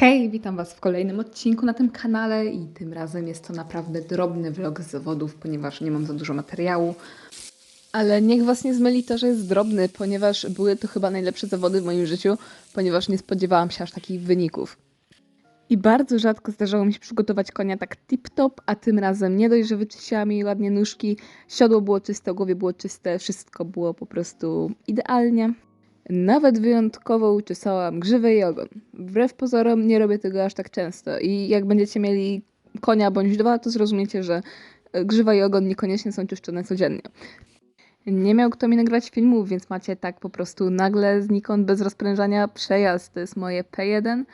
Hej, witam Was w kolejnym odcinku na tym kanale i tym razem jest to naprawdę drobny vlog z zawodów, ponieważ nie mam za dużo materiału. Ale niech Was nie zmyli to, że jest drobny, ponieważ były to chyba najlepsze zawody w moim życiu, ponieważ nie spodziewałam się aż takich wyników. I bardzo rzadko zdarzało mi się przygotować konia tak tip-top, a tym razem nie dość, że wyczyściłam jej ładnie nóżki, siodło było czyste, głowie było czyste, wszystko było po prostu idealnie. Nawet wyjątkowo uczesałam grzywę i ogon. Wbrew pozorom nie robię tego aż tak często i jak będziecie mieli konia bądź dwa, to zrozumiecie, że e, grzywa i ogon niekoniecznie są czyszczone codziennie. Nie miał kto mi nagrać filmów, więc macie tak po prostu nagle znikąd bez rozprężania przejazd. To jest moje P1.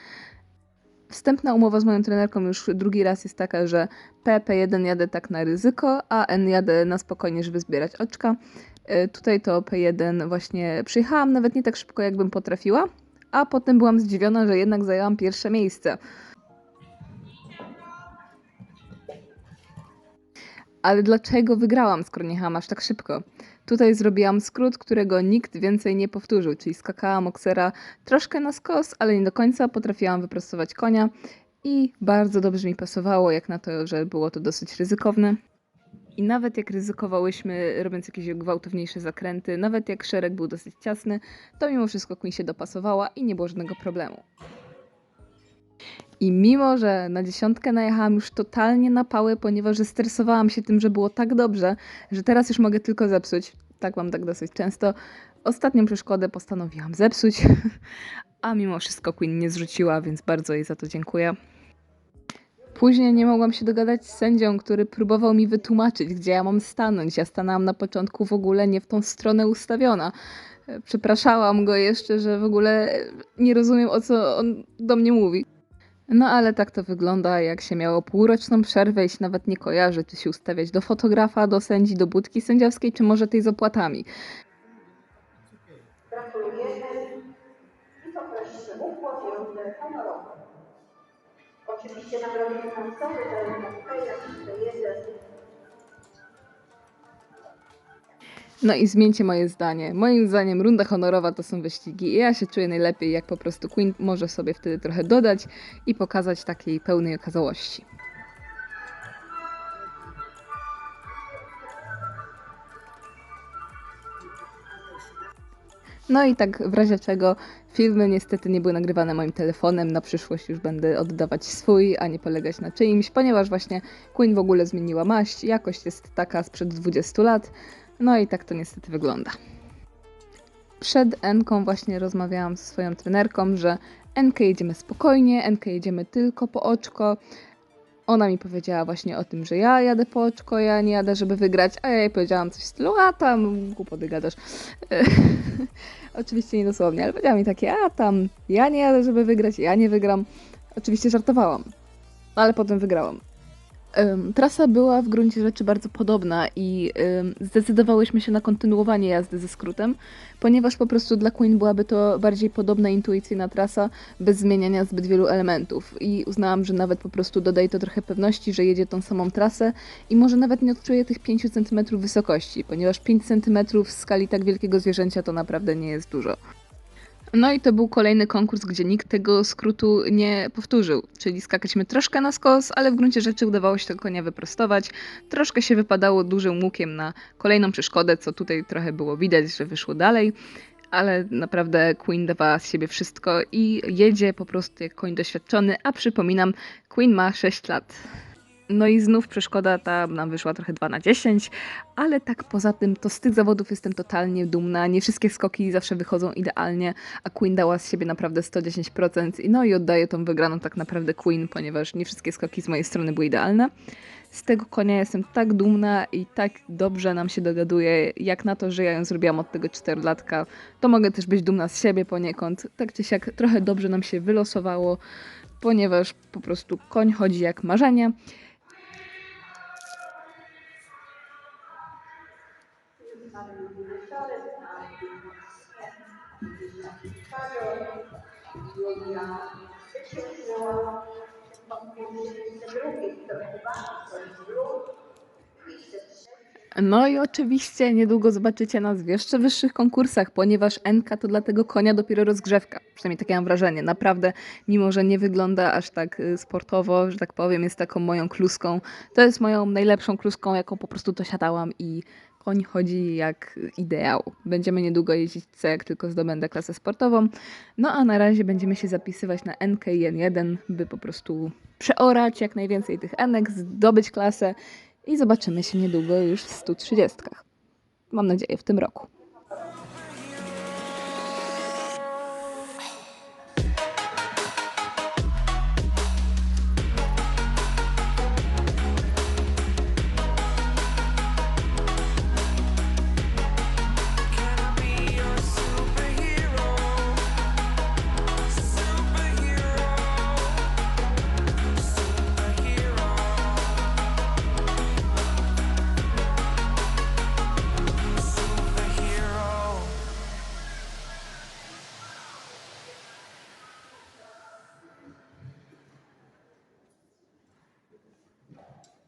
Wstępna umowa z moją trenerką już drugi raz jest taka, że P, P1 jadę tak na ryzyko, a N jadę na spokojnie, żeby zbierać oczka. Y, Tutaj to P1 właśnie przyjechałam nawet nie tak szybko, jakbym potrafiła, a potem byłam zdziwiona, że jednak zajęłam pierwsze miejsce. Ale dlaczego wygrałam, skoro nie aż tak szybko? Tutaj zrobiłam skrót, którego nikt więcej nie powtórzył, czyli skakałam oksera troszkę na skos, ale nie do końca potrafiłam wyprostować konia i bardzo dobrze mi pasowało, jak na to, że było to dosyć ryzykowne. I nawet jak ryzykowałyśmy, robiąc jakieś gwałtowniejsze zakręty, nawet jak szereg był dosyć ciasny, to mimo wszystko Queen się dopasowała i nie było żadnego problemu. I mimo, że na dziesiątkę najechałam już totalnie na pałę, ponieważ stresowałam się tym, że było tak dobrze, że teraz już mogę tylko zepsuć. Tak mam tak dosyć często. Ostatnią przeszkodę postanowiłam zepsuć, a mimo wszystko Queen nie zrzuciła, więc bardzo jej za to dziękuję. Później nie mogłam się dogadać z sędzią, który próbował mi wytłumaczyć, gdzie ja mam stanąć. Ja stanęłam na początku w ogóle nie w tą stronę ustawiona. Przepraszałam go jeszcze, że w ogóle nie rozumiem, o co on do mnie mówi. No ale tak to wygląda, jak się miało półroczną przerwę i się nawet nie kojarzy, czy się ustawiać do fotografa, do sędzi, do budki sędziowskiej, czy może tej z opłatami. Gratulujemy i poprosimy ukłon rundę honorową. Oczywiście nagrody finansowe dają nam jak to jeden. No i zmieńcie moje zdanie. Moim zdaniem runda honorowa to są wyścigi i ja się czuję najlepiej, jak po prostu Queen może sobie wtedy trochę dodać i pokazać takiej pełnej okazałości. No i tak w razie czego filmy niestety nie były nagrywane moim telefonem. Na przyszłość już będę oddawać swój, a nie polegać na czyimś, ponieważ właśnie Queen w ogóle zmieniła maść. Jakość jest taka sprzed 20 lat. No i tak to niestety wygląda. Przed Enką właśnie rozmawiałam ze swoją trenerką, że Enkę jedziemy spokojnie, Enkę jedziemy tylko po oczko. Ona mi powiedziała właśnie o tym, że ja jadę po oczko, ja nie jadę, żeby wygrać, a ja jej powiedziałam coś w stylu, a tam głupoty gadasz. Oczywiście nie dosłownie, ale powiedziała mi takie, a tam ja nie jadę, żeby wygrać, ja nie wygram. Oczywiście żartowałam, ale potem wygrałam. Trasa była w gruncie rzeczy bardzo podobna i zdecydowałyśmy się na kontynuowanie jazdy ze skrótem, ponieważ po prostu dla Queen byłaby to bardziej podobna, intuicyjna trasa, bez zmieniania zbyt wielu elementów. I uznałam, że nawet po prostu dodaje to trochę pewności, że jedzie tą samą trasę i może nawet nie odczuje tych 5 cm wysokości, ponieważ 5 cm w skali tak wielkiego zwierzęcia to naprawdę nie jest dużo. No i to był kolejny konkurs, gdzie nikt tego skrótu nie powtórzył. Czyli skakaliśmy troszkę na skos, ale w gruncie rzeczy udawało się tego konia wyprostować. Troszkę się wypadało dużym łukiem na kolejną przeszkodę, co tutaj trochę było widać, że wyszło dalej. Ale naprawdę Queen dawała z siebie wszystko i jedzie po prostu jak koń doświadczony, a przypominam, Queen ma 6 lat. No i znów przeszkoda ta nam wyszła trochę 2 na 10, ale tak poza tym to z tych zawodów jestem totalnie dumna. Nie wszystkie skoki zawsze wychodzą idealnie, a Queen dała z siebie naprawdę 110%. I No i oddaję tą wygraną tak naprawdę Queen, ponieważ nie wszystkie skoki z mojej strony były idealne. Z tego konia jestem tak dumna i tak dobrze nam się dogaduje, jak na to, że ja ją zrobiłam od tego 4-latka, to mogę też być dumna z siebie poniekąd. Tak czy siak trochę dobrze nam się wylosowało, ponieważ po prostu koń chodzi jak marzenie. No i oczywiście niedługo zobaczycie nas w jeszcze wyższych konkursach, ponieważ NK to dla tego konia dopiero rozgrzewka. Przynajmniej takie mam wrażenie. Naprawdę, mimo że nie wygląda aż tak y, sportowo, że tak powiem, jest taką moją kluską. To jest moją najlepszą kluską, jaką po prostu dosiadałam i koń chodzi jak ideał. Będziemy niedługo jeździć co jak tylko zdobędę klasę sportową. No a na razie będziemy się zapisywać na NK i N1, by po prostu przeorać jak najwięcej tych Enek, zdobyć klasę i zobaczymy się niedługo już w 130. Mam nadzieję w tym roku.